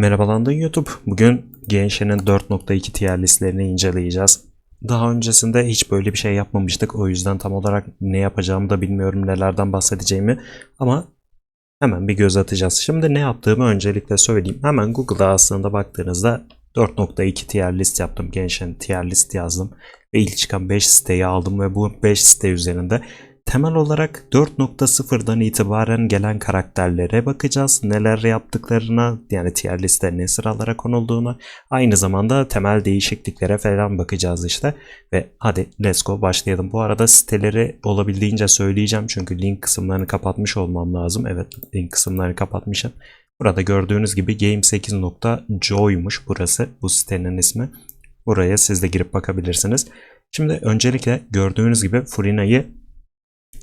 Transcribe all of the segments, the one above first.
Merhabalandın YouTube. Bugün Genshin'in 4.2 tier listlerini inceleyeceğiz. Daha öncesinde hiç böyle bir şey yapmamıştık. O yüzden tam olarak ne yapacağımı da bilmiyorum, nelerden bahsedeceğimi. Ama hemen bir göz atacağız. Şimdi ne yaptığımı öncelikle söyleyeyim. Hemen Google'da aslında baktığınızda 4.2 tier list yaptım. Genshin tier list yazdım. Ve ilk çıkan 5 siteyi aldım ve bu 5 site üzerinde temel olarak 4.0'dan itibaren gelen karakterlere bakacağız. Neler yaptıklarına yani tier liste ne sıralara konulduğuna aynı zamanda temel değişikliklere falan bakacağız işte. Ve hadi let's go başlayalım. Bu arada siteleri olabildiğince söyleyeceğim çünkü link kısımlarını kapatmış olmam lazım. Evet link kısımlarını kapatmışım. Burada gördüğünüz gibi game8.joy'muş burası bu sitenin ismi. Buraya siz de girip bakabilirsiniz. Şimdi öncelikle gördüğünüz gibi Furina'yı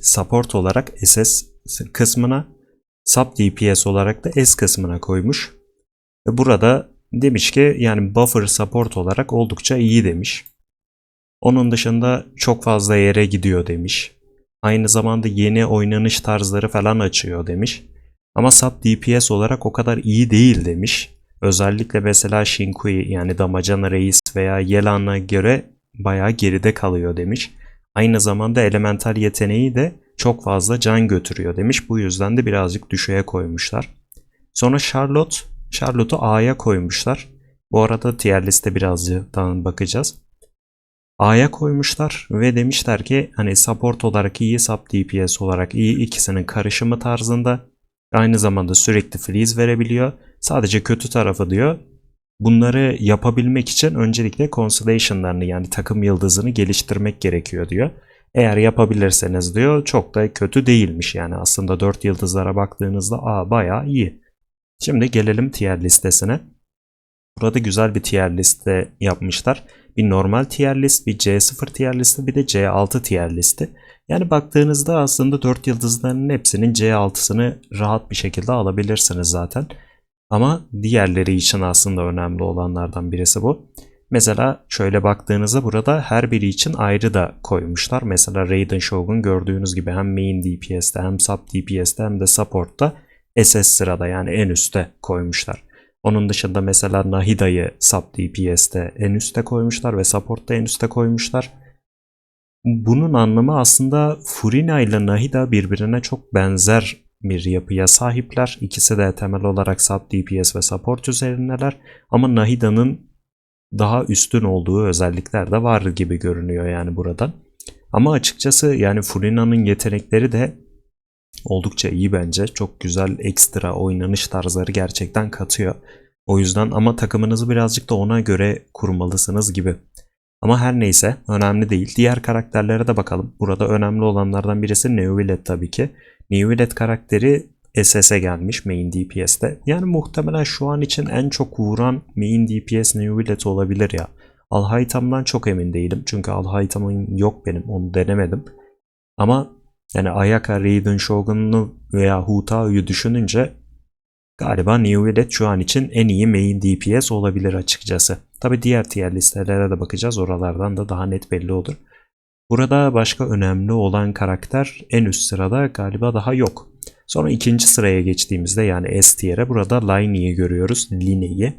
support olarak SS kısmına, sub DPS olarak da S kısmına koymuş. Ve burada demiş ki yani buffer support olarak oldukça iyi demiş. Onun dışında çok fazla yere gidiyor demiş. Aynı zamanda yeni oynanış tarzları falan açıyor demiş. Ama sub DPS olarak o kadar iyi değil demiş. Özellikle mesela Shinkui yani Damacana Reis veya Yelan'a göre bayağı geride kalıyor demiş. Aynı zamanda elemental yeteneği de çok fazla can götürüyor demiş. Bu yüzden de birazcık düşüğe koymuşlar. Sonra Charlotte, Charlotte'u A'ya koymuşlar. Bu arada tier liste birazcık bakacağız. A'ya koymuşlar ve demişler ki hani support olarak iyi, sub DPS olarak iyi ikisinin karışımı tarzında. Aynı zamanda sürekli freeze verebiliyor. Sadece kötü tarafı diyor. Bunları yapabilmek için öncelikle constellation'larını yani takım yıldızını geliştirmek gerekiyor diyor. Eğer yapabilirseniz diyor çok da kötü değilmiş yani aslında 4 yıldızlara baktığınızda aa bayağı iyi. Şimdi gelelim tier listesine. Burada güzel bir tier liste yapmışlar. Bir normal tier list, bir C0 tier listi, bir de C6 tier listi. Yani baktığınızda aslında 4 yıldızların hepsinin C6'sını rahat bir şekilde alabilirsiniz zaten. Ama diğerleri için aslında önemli olanlardan birisi bu. Mesela şöyle baktığınızda burada her biri için ayrı da koymuşlar. Mesela Raiden Shogun gördüğünüz gibi hem main DPS'te hem sub DPS'te hem de support'ta SS sırada yani en üste koymuşlar. Onun dışında mesela Nahida'yı sub DPS'te en üste koymuşlar ve support'ta en üste koymuşlar. Bunun anlamı aslında Furina ile Nahida birbirine çok benzer bir yapıya sahipler. İkisi de temel olarak sub DPS ve support üzerindeler. Ama Nahida'nın daha üstün olduğu özellikler de var gibi görünüyor yani buradan. Ama açıkçası yani Furina'nın yetenekleri de oldukça iyi bence. Çok güzel ekstra oynanış tarzları gerçekten katıyor. O yüzden ama takımınızı birazcık da ona göre kurmalısınız gibi. Ama her neyse önemli değil. Diğer karakterlere de bakalım. Burada önemli olanlardan birisi Neuvillette tabii ki. Neuvillette karakteri SS'e gelmiş main DPS'te. Yani muhtemelen şu an için en çok vuran main DPS Neuvillette olabilir ya. Alhaytam'dan çok emin değilim. Çünkü Alhaytam'ın yok benim. Onu denemedim. Ama yani Ayaka, Raiden Shogun'u veya Hutao'yu düşününce galiba Neuvillette şu an için en iyi main DPS olabilir açıkçası. Tabi diğer tier listelere de bakacağız. Oralardan da daha net belli olur. Burada başka önemli olan karakter en üst sırada galiba daha yok. Sonra ikinci sıraya geçtiğimizde yani S tier'e burada Liney'i görüyoruz. Liney'i.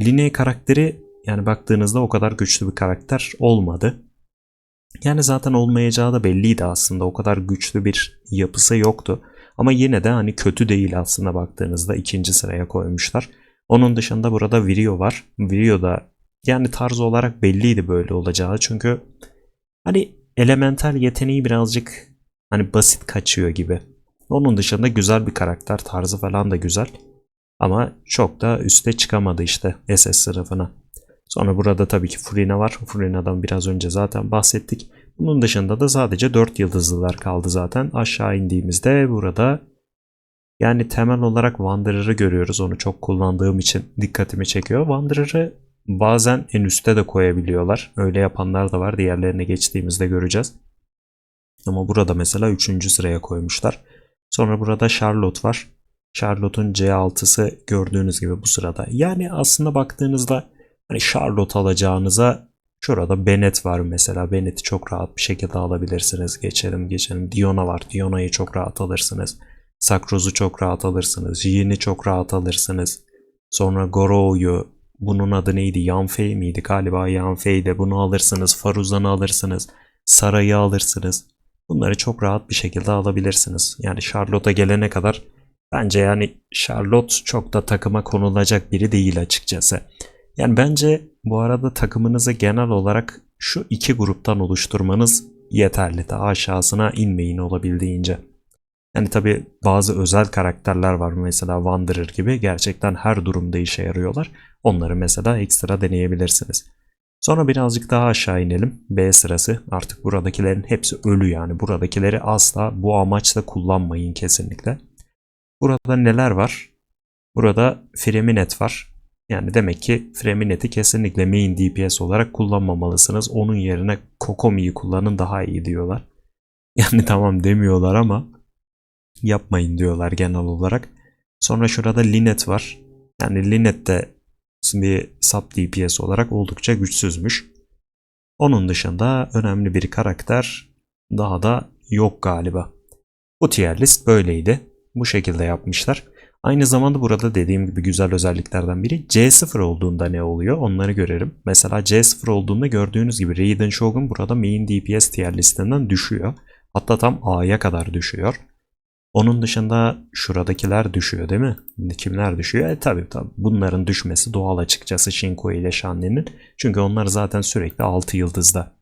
Liney karakteri yani baktığınızda o kadar güçlü bir karakter olmadı. Yani zaten olmayacağı da belliydi aslında. O kadar güçlü bir yapısı yoktu. Ama yine de hani kötü değil aslında baktığınızda ikinci sıraya koymuşlar. Onun dışında burada Virio var. Virio da yani tarz olarak belliydi böyle olacağı. Çünkü hani elemental yeteneği birazcık hani basit kaçıyor gibi. Onun dışında güzel bir karakter tarzı falan da güzel. Ama çok da üste çıkamadı işte SS sınıfına. Sonra burada tabii ki Furina var. Furina'dan biraz önce zaten bahsettik. Bunun dışında da sadece 4 yıldızlılar kaldı zaten. Aşağı indiğimizde burada yani temel olarak Wanderer'ı görüyoruz. Onu çok kullandığım için dikkatimi çekiyor. Wanderer'ı bazen en üste de koyabiliyorlar. Öyle yapanlar da var. Diğerlerine geçtiğimizde göreceğiz. Ama burada mesela 3. sıraya koymuşlar. Sonra burada Charlotte var. Charlotte'un C6'sı gördüğünüz gibi bu sırada. Yani aslında baktığınızda hani Charlotte alacağınıza şurada Bennett var mesela. Bennett'i çok rahat bir şekilde alabilirsiniz. Geçelim geçelim. Diona var. Diona'yı çok rahat alırsınız. Sakroz'u çok rahat alırsınız. Yin'i çok rahat alırsınız. Sonra Goro'yu bunun adı neydi? Yanfei miydi? Galiba Yanfei'de bunu alırsınız. Faruzan'ı alırsınız. Saray'ı alırsınız. Bunları çok rahat bir şekilde alabilirsiniz. Yani Charlotte'a gelene kadar bence yani Charlotte çok da takıma konulacak biri değil açıkçası. Yani bence bu arada takımınızı genel olarak şu iki gruptan oluşturmanız yeterli. Daha aşağısına inmeyin olabildiğince. Yani tabi bazı özel karakterler var mesela Wanderer gibi gerçekten her durumda işe yarıyorlar. Onları mesela ekstra deneyebilirsiniz. Sonra birazcık daha aşağı inelim. B sırası artık buradakilerin hepsi ölü yani. Buradakileri asla bu amaçla kullanmayın kesinlikle. Burada neler var? Burada Freminet var. Yani demek ki Freminet'i kesinlikle main DPS olarak kullanmamalısınız. Onun yerine Kokomi'yi kullanın daha iyi diyorlar. Yani tamam demiyorlar ama yapmayın diyorlar genel olarak. Sonra şurada Linet var. Yani Linet de bir sub DPS olarak oldukça güçsüzmüş. Onun dışında önemli bir karakter daha da yok galiba. Bu tier list böyleydi. Bu şekilde yapmışlar. Aynı zamanda burada dediğim gibi güzel özelliklerden biri C0 olduğunda ne oluyor onları görelim. Mesela C0 olduğunda gördüğünüz gibi Raiden Shogun burada main DPS tier listinden düşüyor. Hatta tam A'ya kadar düşüyor. Onun dışında şuradakiler düşüyor değil mi? Kimler düşüyor? E tabii tabii bunların düşmesi doğal açıkçası Shinko ile Shanli'nin. Çünkü onlar zaten sürekli 6 yıldızda.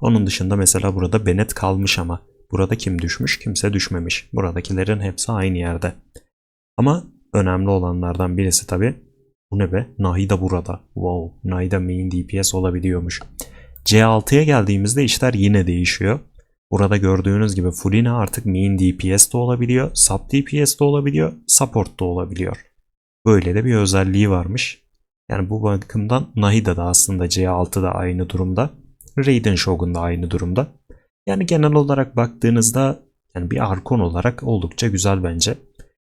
Onun dışında mesela burada Bennett kalmış ama burada kim düşmüş? Kimse düşmemiş. Buradakilerin hepsi aynı yerde. Ama önemli olanlardan birisi tabii bu ne be? Nahida burada. Wow. Nahida main DPS olabiliyormuş. C6'ya geldiğimizde işler yine değişiyor. Burada gördüğünüz gibi Furina artık main DPS de olabiliyor, sub DPS de olabiliyor, support da olabiliyor. Böyle de bir özelliği varmış. Yani bu bakımdan Nahida da aslında C6'da aynı durumda. Raiden Shogun da aynı durumda. Yani genel olarak baktığınızda yani bir arkon olarak oldukça güzel bence.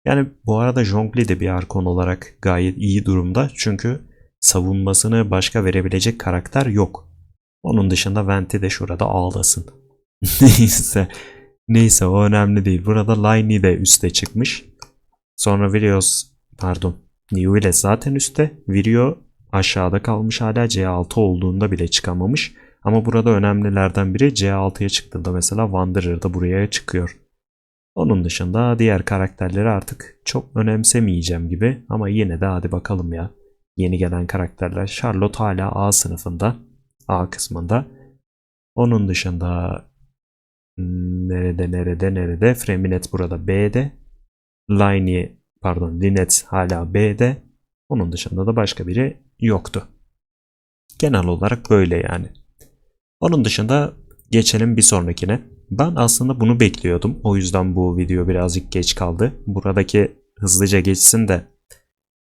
Yani bu arada Zhongli de bir arkon olarak gayet iyi durumda. Çünkü savunmasını başka verebilecek karakter yok. Onun dışında Venti de şurada ağlasın. Neyse. Neyse o önemli değil. Burada Liney de üste çıkmış. Sonra Virios pardon. New ile zaten üstte. Virio aşağıda kalmış hala C6 olduğunda bile çıkamamış. Ama burada önemlilerden biri C6'ya çıktığında mesela Wanderer da buraya çıkıyor. Onun dışında diğer karakterleri artık çok önemsemeyeceğim gibi ama yine de hadi bakalım ya. Yeni gelen karakterler. Charlotte hala A sınıfında. A kısmında. Onun dışında nerede nerede nerede Freminet burada B'de. Liney pardon Linet hala B'de. Onun dışında da başka biri yoktu. Genel olarak böyle yani. Onun dışında geçelim bir sonrakine. Ben aslında bunu bekliyordum. O yüzden bu video birazcık geç kaldı. Buradaki hızlıca geçsin de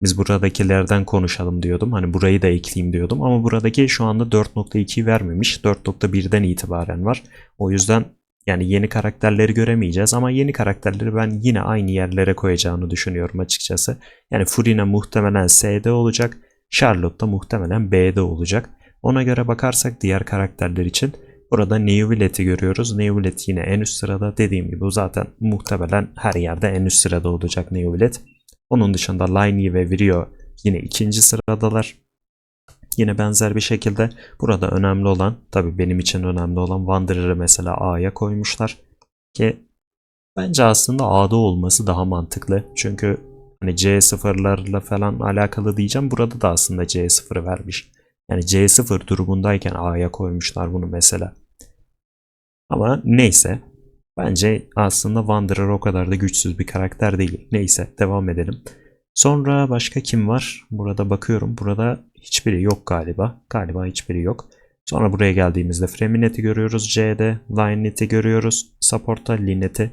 biz buradakilerden konuşalım diyordum. Hani burayı da ekleyeyim diyordum. Ama buradaki şu anda 4.2 vermemiş. 4.1'den itibaren var. O yüzden yani yeni karakterleri göremeyeceğiz ama yeni karakterleri ben yine aynı yerlere koyacağını düşünüyorum açıkçası. Yani Furina muhtemelen S'de olacak. Charlotte da muhtemelen B'de olacak. Ona göre bakarsak diğer karakterler için burada Neuvillet'i görüvillet'i Neuvillet yine en üst sırada. Dediğim gibi zaten muhtemelen her yerde en üst sırada olacak Neuvillet. Onun dışında Liney ve Virio yine ikinci sıradalar. Yine benzer bir şekilde burada önemli olan tabi benim için önemli olan Wanderer'ı mesela A'ya koymuşlar. Ki bence aslında A'da olması daha mantıklı. Çünkü hani C0'larla falan alakalı diyeceğim. Burada da aslında C0'ı vermiş. Yani C0 durumundayken A'ya koymuşlar bunu mesela. Ama neyse. Bence aslında Wanderer o kadar da güçsüz bir karakter değil. Neyse devam edelim. Sonra başka kim var? Burada bakıyorum. Burada hiçbiri yok galiba. Galiba hiçbiri yok. Sonra buraya geldiğimizde Freminet'i görüyoruz C'de. Linet'i görüyoruz. Support'ta Linet'i.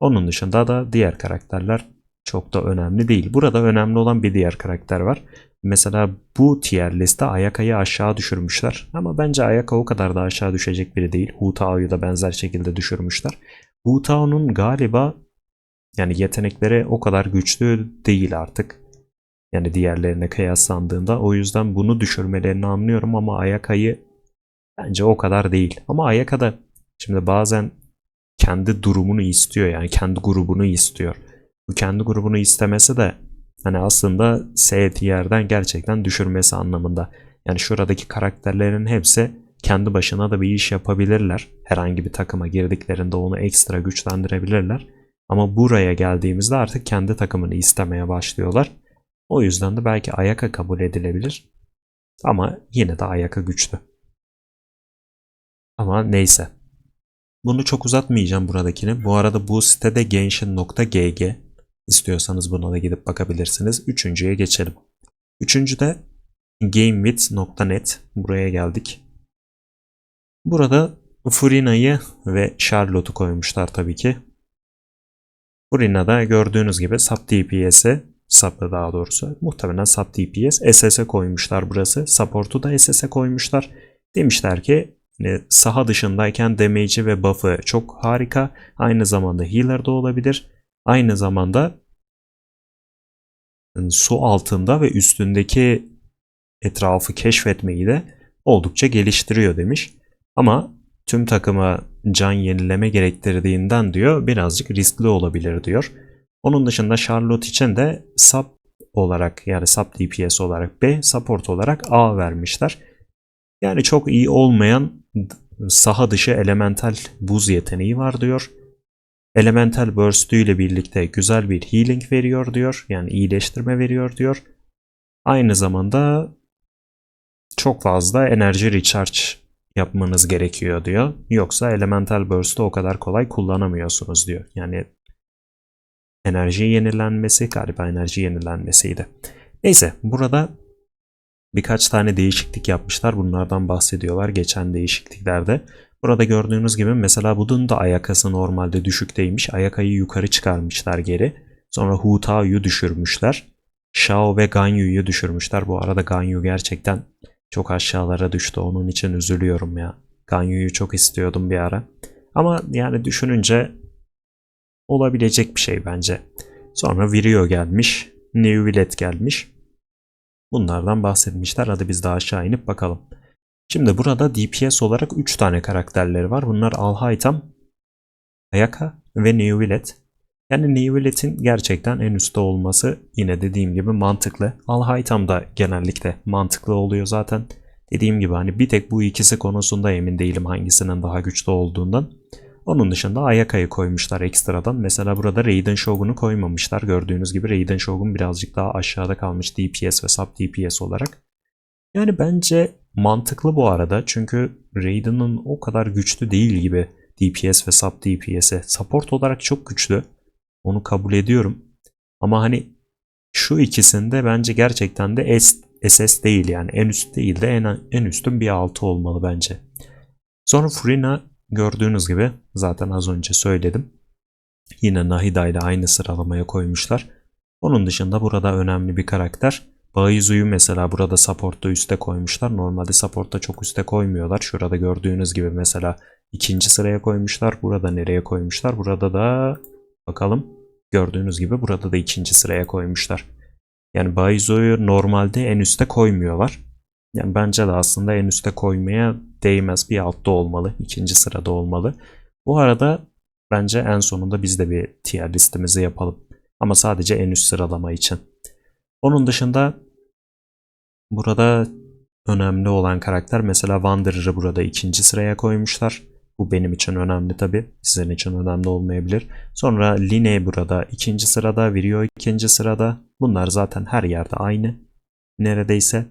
Onun dışında da diğer karakterler çok da önemli değil. Burada önemli olan bir diğer karakter var. Mesela bu tier liste Ayaka'yı aşağı düşürmüşler. Ama bence Ayaka o kadar da aşağı düşecek biri değil. Hu Tao'yu da benzer şekilde düşürmüşler. Hu Tao'nun galiba yani yetenekleri o kadar güçlü değil artık. Yani diğerlerine kıyaslandığında. O yüzden bunu düşürmelerini anlıyorum ama Ayaka'yı bence o kadar değil. Ama Ayaka da şimdi bazen kendi durumunu istiyor yani kendi grubunu istiyor. Bu kendi grubunu istemesi de Hani aslında S tier'den gerçekten düşürmesi anlamında. Yani şuradaki karakterlerin hepsi kendi başına da bir iş yapabilirler. Herhangi bir takıma girdiklerinde onu ekstra güçlendirebilirler. Ama buraya geldiğimizde artık kendi takımını istemeye başlıyorlar. O yüzden de belki Ayaka kabul edilebilir. Ama yine de Ayaka güçlü. Ama neyse. Bunu çok uzatmayacağım buradakini. Bu arada bu sitede genshin.gg istiyorsanız buna da gidip bakabilirsiniz. Üçüncüye geçelim. Üçüncüde gamewith.net buraya geldik. Burada Furina'yı ve Charlotte'u koymuşlar tabii ki. Furina'da gördüğünüz gibi sub DPS'e sapı daha doğrusu muhtemelen sub DPS SS'e koymuşlar burası. Support'u da SS'e koymuşlar. Demişler ki e, saha dışındayken damage'i ve buff'ı çok harika. Aynı zamanda healer da olabilir. Aynı zamanda e, su altında ve üstündeki etrafı keşfetmeyi de oldukça geliştiriyor demiş. Ama tüm takıma can yenileme gerektirdiğinden diyor birazcık riskli olabilir diyor. Onun dışında Charlotte için de sub olarak yani sub DPS olarak B, support olarak A vermişler. Yani çok iyi olmayan saha dışı elemental buz yeteneği var diyor. Elemental burst ile birlikte güzel bir healing veriyor diyor. Yani iyileştirme veriyor diyor. Aynı zamanda çok fazla enerji recharge yapmanız gerekiyor diyor. Yoksa Elemental Burst'u o kadar kolay kullanamıyorsunuz diyor. Yani enerji yenilenmesi galiba enerji yenilenmesiydi. Neyse burada birkaç tane değişiklik yapmışlar. Bunlardan bahsediyorlar geçen değişikliklerde. Burada gördüğünüz gibi mesela bunun da ayakası normalde düşükteymiş. Ayakayı yukarı çıkarmışlar geri. Sonra Hu Tao'yu düşürmüşler. Shao ve Ganyu'yu düşürmüşler. Bu arada Ganyu gerçekten çok aşağılara düştü. Onun için üzülüyorum ya. Ganyu'yu çok istiyordum bir ara. Ama yani düşününce olabilecek bir şey bence. Sonra Virio gelmiş. New gelmiş. Bunlardan bahsetmişler. Hadi biz de aşağı inip bakalım. Şimdi burada DPS olarak 3 tane karakterleri var. Bunlar Alhaytam, Ayaka ve New. Yani New Villet'in gerçekten en üstte olması yine dediğim gibi mantıklı. Alhaytam da genellikle mantıklı oluyor zaten. Dediğim gibi hani bir tek bu ikisi konusunda emin değilim hangisinin daha güçlü olduğundan. Onun dışında Ayaka'yı koymuşlar ekstradan. Mesela burada Raiden Shogun'u koymamışlar. Gördüğünüz gibi Raiden Shogun birazcık daha aşağıda kalmış DPS ve sub DPS olarak. Yani bence mantıklı bu arada. Çünkü Raiden'ın o kadar güçlü değil gibi DPS ve sub DPS'e. Support olarak çok güçlü. Onu kabul ediyorum. Ama hani şu ikisinde bence gerçekten de SS değil yani en üst değil de en, en üstün bir altı olmalı bence. Sonra Furina gördüğünüz gibi zaten az önce söyledim. Yine Nahida ile aynı sıralamaya koymuşlar. Onun dışında burada önemli bir karakter. Baizu'yu mesela burada support'ta üste koymuşlar. Normalde support'ta çok üste koymuyorlar. Şurada gördüğünüz gibi mesela ikinci sıraya koymuşlar. Burada nereye koymuşlar? Burada da bakalım. Gördüğünüz gibi burada da ikinci sıraya koymuşlar. Yani Baizo'yu normalde en üste koymuyorlar. Yani bence de aslında en üste koymaya değmez. Bir altta olmalı. ikinci sırada olmalı. Bu arada bence en sonunda biz de bir tier listemizi yapalım. Ama sadece en üst sıralama için. Onun dışında burada önemli olan karakter mesela Wanderer'ı burada ikinci sıraya koymuşlar. Bu benim için önemli tabi. Sizin için önemli olmayabilir. Sonra Line burada ikinci sırada, Virio ikinci sırada. Bunlar zaten her yerde aynı. Neredeyse.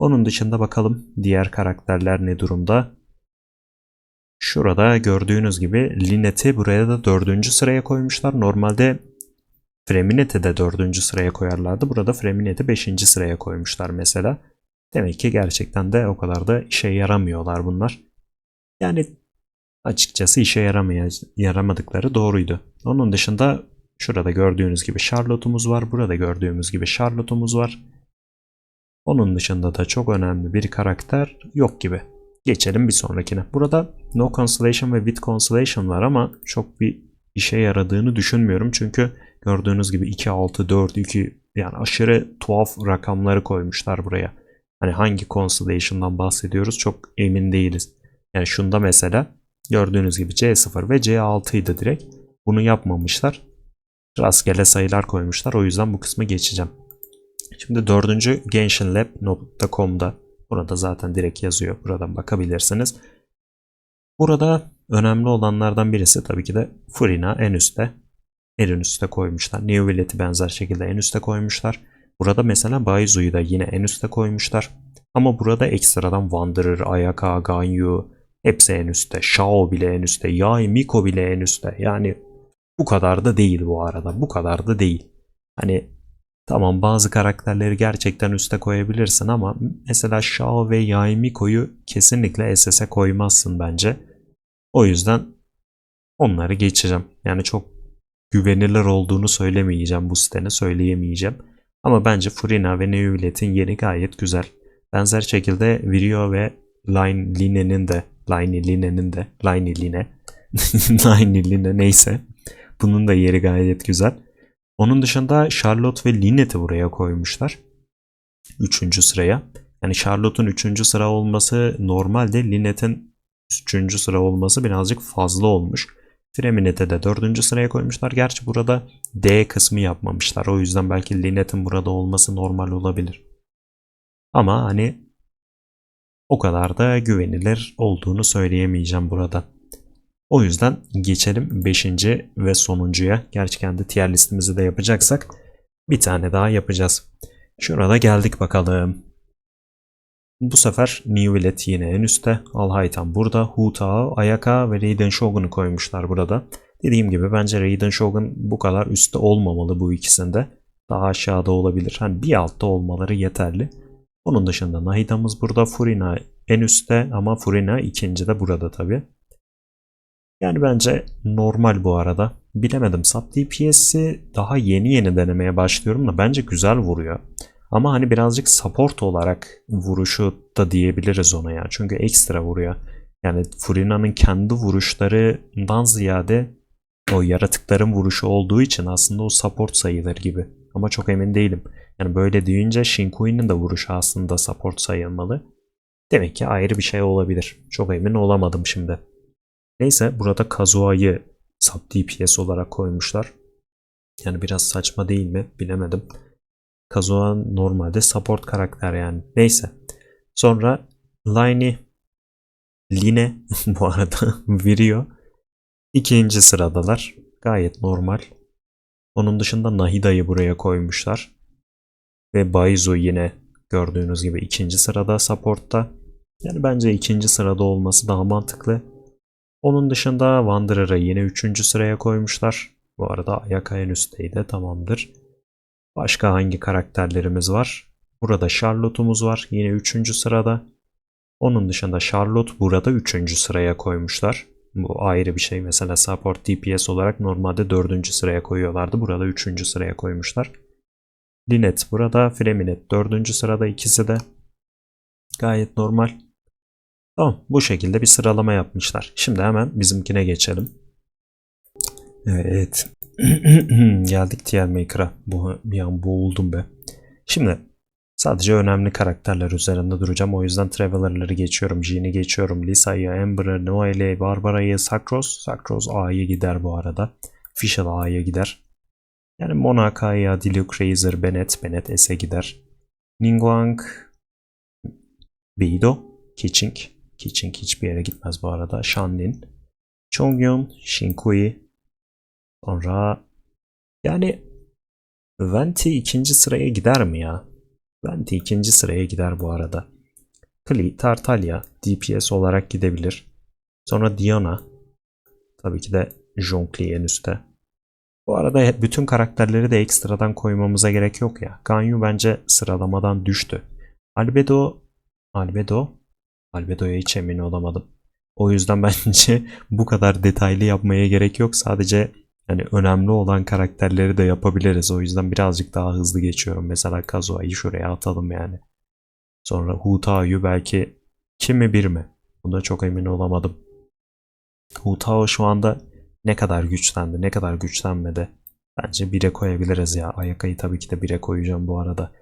Onun dışında bakalım diğer karakterler ne durumda. Şurada gördüğünüz gibi Linet'i buraya da dördüncü sıraya koymuşlar. Normalde Freminet'i de dördüncü sıraya koyarlardı. Burada Freminet'i beşinci sıraya koymuşlar mesela. Demek ki gerçekten de o kadar da işe yaramıyorlar bunlar. Yani açıkçası işe yaramadıkları doğruydu. Onun dışında şurada gördüğünüz gibi Charlotte'umuz var. Burada gördüğümüz gibi Charlotte'umuz var. Onun dışında da çok önemli bir karakter yok gibi. Geçelim bir sonrakine. Burada No Constellation ve With Constellation var ama çok bir işe yaradığını düşünmüyorum. Çünkü gördüğünüz gibi 2, 6, 4, 2 yani aşırı tuhaf rakamları koymuşlar buraya. Hani hangi Constellation'dan bahsediyoruz çok emin değiliz. Yani şunda mesela gördüğünüz gibi C0 ve C6 idi direkt. Bunu yapmamışlar. rastgele sayılar koymuşlar. O yüzden bu kısmı geçeceğim. Şimdi dördüncü genshinlab.com'da burada zaten direkt yazıyor. Buradan bakabilirsiniz. Burada önemli olanlardan birisi tabii ki de Furina en üstte. En üstte koymuşlar. New Villet'i benzer şekilde en üstte koymuşlar. Burada mesela Baizu'yu da yine en üstte koymuşlar. Ama burada ekstradan Wanderer, Ayaka, Ganyu hepsi en üstte. Shao bile en üstte. Yai Miko bile en üstte. Yani bu kadar da değil bu arada. Bu kadar da değil. Hani tamam bazı karakterleri gerçekten üste koyabilirsin ama mesela Shao ve Yai Miko'yu kesinlikle SS'e koymazsın bence. O yüzden onları geçeceğim. Yani çok güvenilir olduğunu söylemeyeceğim bu sitenin söyleyemeyeceğim. Ama bence Furina ve Neuvillet'in yeri gayet güzel. Benzer şekilde Virio ve Line Line'nin de Line Line'nin de Line Line Line Line neyse bunun da yeri gayet güzel. Onun dışında Charlotte ve Lynette'i buraya koymuşlar. Üçüncü sıraya. Yani Charlotte'un üçüncü sıra olması normalde Lynette'in üçüncü sıra olması birazcık fazla olmuş. Freminet'e de dördüncü sıraya koymuşlar. Gerçi burada D kısmı yapmamışlar. O yüzden belki Lynette'in burada olması normal olabilir. Ama hani o kadar da güvenilir olduğunu söyleyemeyeceğim burada. O yüzden geçelim 5. ve sonuncuya. Gerçi kendi tier listimizi de yapacaksak bir tane daha yapacağız. Şurada geldik bakalım. Bu sefer New Villet yine en üstte. Alhaytan burada. Hu Tao, Ayaka ve Raiden Shogun'u koymuşlar burada. Dediğim gibi bence Raiden Shogun bu kadar üstte olmamalı bu ikisinde. Daha aşağıda olabilir. Hani bir altta olmaları yeterli. Onun dışında Nahida'mız burada. Furina en üstte ama Furina ikinci de burada tabi. Yani bence normal bu arada. Bilemedim. Sub DPS'i daha yeni yeni denemeye başlıyorum da bence güzel vuruyor. Ama hani birazcık support olarak vuruşu da diyebiliriz ona ya. Çünkü ekstra vuruyor. Yani Furina'nın kendi vuruşlarından ziyade o yaratıkların vuruşu olduğu için aslında o support sayılır gibi. Ama çok emin değilim. Yani böyle deyince Shinkui'nin de vuruşu aslında support sayılmalı. Demek ki ayrı bir şey olabilir. Çok emin olamadım şimdi. Neyse burada Kazuha'yı sub DPS olarak koymuşlar. Yani biraz saçma değil mi? Bilemedim. Kazuha normalde support karakter yani. Neyse. Sonra Liney Line bu arada Virio ikinci sıradalar. Gayet normal. Onun dışında Nahida'yı buraya koymuşlar. Ve Baizu yine gördüğünüz gibi ikinci sırada supportta. Yani bence ikinci sırada olması daha mantıklı. Onun dışında Wanderer'ı yine üçüncü sıraya koymuşlar. Bu arada Ayaka en üstteydi tamamdır. Başka hangi karakterlerimiz var? Burada Charlotte'umuz var. Yine 3. sırada. Onun dışında Charlotte burada 3. sıraya koymuşlar. Bu ayrı bir şey. Mesela support DPS olarak normalde 4. sıraya koyuyorlardı. Burada 3. sıraya koymuşlar. Linet burada. Freminet 4. sırada ikisi de. Gayet normal. Tamam bu şekilde bir sıralama yapmışlar. Şimdi hemen bizimkine geçelim. Evet. Geldik TR Maker'a. Bu, bir an boğuldum be. Şimdi sadece önemli karakterler üzerinde duracağım. O yüzden Traveler'ları geçiyorum. Jean'i geçiyorum. Lisa'yı, Amber'ı, Noel'i, Barbara'yı, Sakros. Sakros A'ya gider bu arada. Fischl A'ya gider. Yani Monaka'ya, Diluc, Razor, Bennett, Bennett S'e gider. Ningguang, Beido, Kiching. Kiching hiçbir yere gitmez bu arada. Shanlin, Chongyun, Shinkui, Sonra yani Venti ikinci sıraya gider mi ya? Venti ikinci sıraya gider bu arada. Kli, Tartaglia DPS olarak gidebilir. Sonra Diana. Tabii ki de Jonkli en üstte. Bu arada bütün karakterleri de ekstradan koymamıza gerek yok ya. Ganyu bence sıralamadan düştü. Albedo Albedo Albedo'ya hiç emin olamadım. O yüzden bence bu kadar detaylı yapmaya gerek yok. Sadece yani önemli olan karakterleri de yapabiliriz. O yüzden birazcık daha hızlı geçiyorum. Mesela Kazuha'yı şuraya atalım yani. Sonra Hutao'yu belki kimi bir mi? Bunda çok emin olamadım. Hutao şu anda ne kadar güçlendi, ne kadar güçlenmedi. Bence 1'e koyabiliriz ya. Ayaka'yı tabii ki de 1'e koyacağım bu arada.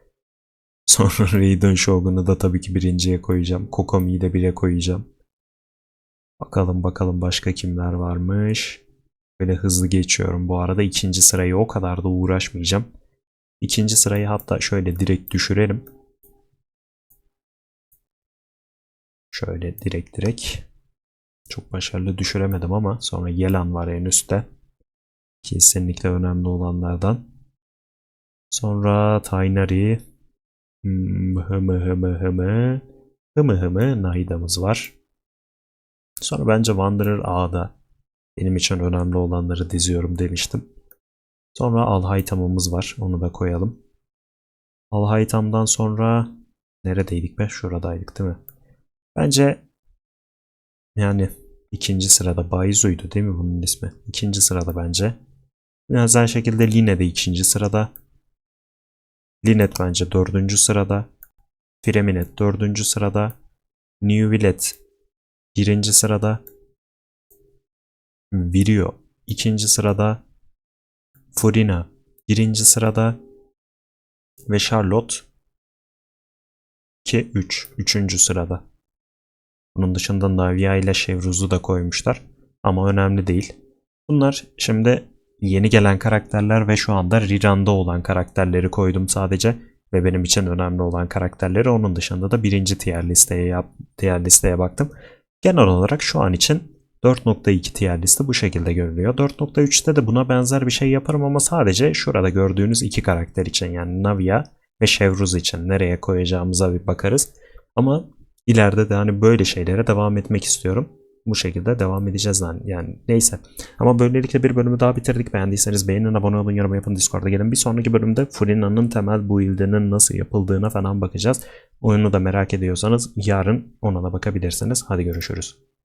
Sonra Raiden Shogun'u da tabii ki birinciye koyacağım. Kokomi'yi de 1'e koyacağım. Bakalım bakalım başka kimler varmış. Böyle hızlı geçiyorum. Bu arada ikinci sırayı o kadar da uğraşmayacağım. İkinci sırayı hatta şöyle direkt düşürelim. Şöyle direkt direkt. Çok başarılı düşüremedim ama sonra Yelan var en üstte. Kesinlikle önemli olanlardan. Sonra Tainari. Hımı hımı hımı. Hımı hımı Nahida'mız var. Sonra bence Wanderer A'da benim için önemli olanları diziyorum demiştim. Sonra Alhaytam'ımız var. Onu da koyalım. Alhaytam'dan sonra neredeydik be? Şuradaydık değil mi? Bence yani ikinci sırada Baizu'ydu değil mi bunun ismi? İkinci sırada bence. Benzer şekilde Line de ikinci sırada. Linet bence dördüncü sırada. Fireminet dördüncü sırada. New Villet birinci sırada. Virio ikinci sırada. Furina birinci sırada. Ve Charlotte 2 3 üçüncü sırada. Bunun dışında Navia ile Chevruz'u da koymuşlar. Ama önemli değil. Bunlar şimdi yeni gelen karakterler ve şu anda Riran'da olan karakterleri koydum sadece. Ve benim için önemli olan karakterleri onun dışında da birinci tier listeye, yap, tier listeye baktım. Genel olarak şu an için 4.2 tier liste bu şekilde görünüyor. 4.3'te de buna benzer bir şey yaparım ama sadece şurada gördüğünüz iki karakter için yani Navia ve Chevruz için nereye koyacağımıza bir bakarız. Ama ileride de hani böyle şeylere devam etmek istiyorum. Bu şekilde devam edeceğiz lan. Yani neyse. Ama böylelikle bir bölümü daha bitirdik. Beğendiyseniz beğenin, abone olun, yorum yapın, Discord'a gelin. Bir sonraki bölümde Furina'nın temel build'inin nasıl yapıldığına falan bakacağız. Oyunu da merak ediyorsanız yarın ona da bakabilirsiniz. Hadi görüşürüz.